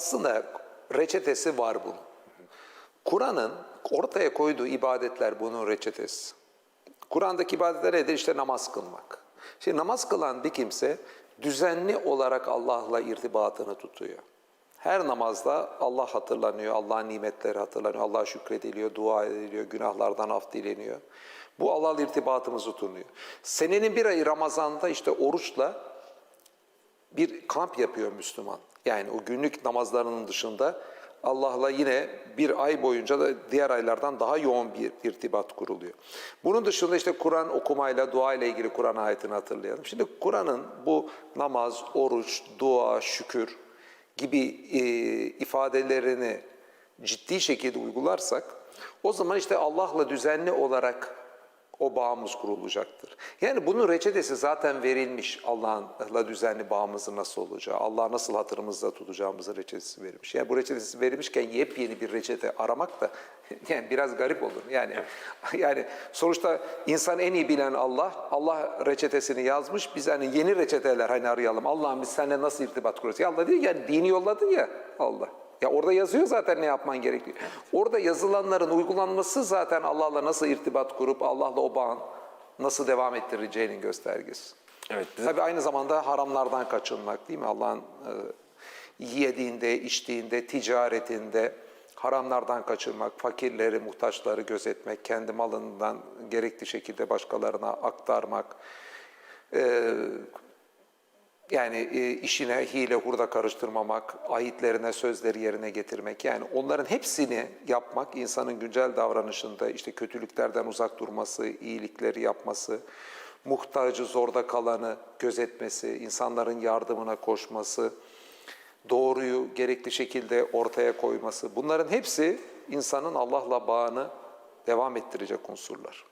aslında reçetesi var bunun. Kur'an'ın ortaya koyduğu ibadetler bunun reçetesi. Kur'an'daki ibadetler nedir? İşte namaz kılmak. Şimdi namaz kılan bir kimse düzenli olarak Allah'la irtibatını tutuyor. Her namazda Allah hatırlanıyor, Allah'ın nimetleri hatırlanıyor, Allah şükrediliyor, dua ediliyor, günahlardan af dileniyor. Bu Allah'la irtibatımızı tutunuyor. Senenin bir ayı Ramazan'da işte oruçla bir kamp yapıyor Müslüman. Yani o günlük namazlarının dışında Allah'la yine bir ay boyunca da diğer aylardan daha yoğun bir irtibat kuruluyor. Bunun dışında işte Kur'an okumayla, dua ile ilgili Kur'an ayetini hatırlayalım. Şimdi Kur'an'ın bu namaz, oruç, dua, şükür gibi e, ifadelerini ciddi şekilde uygularsak o zaman işte Allah'la düzenli olarak o bağımız kurulacaktır. Yani bunun reçetesi zaten verilmiş Allah'la düzenli bağımızın nasıl olacağı, Allah nasıl hatırımızda tutacağımızın reçetesi verilmiş. Yani bu reçetesi verilmişken yepyeni bir reçete aramak da yani biraz garip olur. Yani yani sonuçta insan en iyi bilen Allah, Allah reçetesini yazmış. Biz hani yeni reçeteler hani arayalım. Allah'ım biz seninle nasıl irtibat kurarız? Ya Allah diyor yani dini yolladın ya Allah. Ya orada yazıyor zaten ne yapman gerekiyor. Orada yazılanların uygulanması zaten Allah'la nasıl irtibat kurup Allah'la o bağın nasıl devam ettireceğinin göstergesi. Evet. Tabii aynı zamanda haramlardan kaçınmak değil mi? Allah'ın e, yediğinde, içtiğinde, ticaretinde haramlardan kaçınmak, fakirleri, muhtaçları gözetmek, kendi malından gerekli şekilde başkalarına aktarmak, e, yani e, işine hile hurda karıştırmamak, ahitlerine sözleri yerine getirmek yani onların hepsini yapmak insanın güncel davranışında işte kötülüklerden uzak durması, iyilikleri yapması, muhtacı zorda kalanı gözetmesi, insanların yardımına koşması, doğruyu gerekli şekilde ortaya koyması bunların hepsi insanın Allah'la bağını devam ettirecek unsurlar.